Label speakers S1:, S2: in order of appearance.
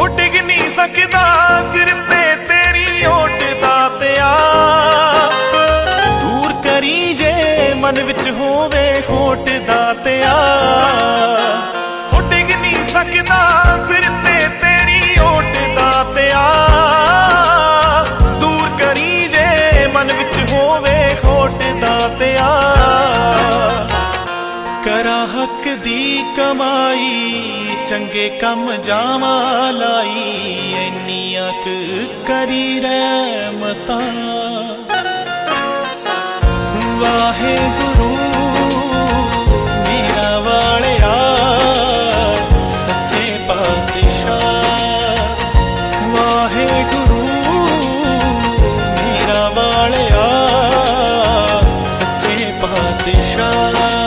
S1: ਹੋ ਡਿੱਗ ਨਹੀਂ ਸਕਦਾ, ਸਿਰ ਤੇ ਤੇਰੀ ਓਟ ਦਾਤਿਆ ਦੂਰ ਕਰੀ ਜੇ ਮਨ ਵਿੱਚ ਹੋਵੇ ਖੋਟ ਦਾਤਿਆ ਹੋ ਡਿੱਗ ਨਹੀਂ ਸਕਦਾ ਕਰਾਂ ਹੱਕ ਦੀ ਕਮਾਈ, ਚੰਗੇ ਕੰਮ ਜਾਵਾਂ ਲਾਈ ਐਨੀ ਅਕ ਕਰੀ ਰਹਿਮਤਾ। ਵਾਹਿਗੁਰੂ, ਮੇਰਾ ਵਾਲਿਆ, ਸੱਚੇ ਪਾਤਸ਼ਾਹ। ਵਾਹਿਗੁਰੂ, ਮੇਰਾ ਵਾਲਿਆ, ਸੱਚੇ ਪਾਤਸ਼ਾਹ।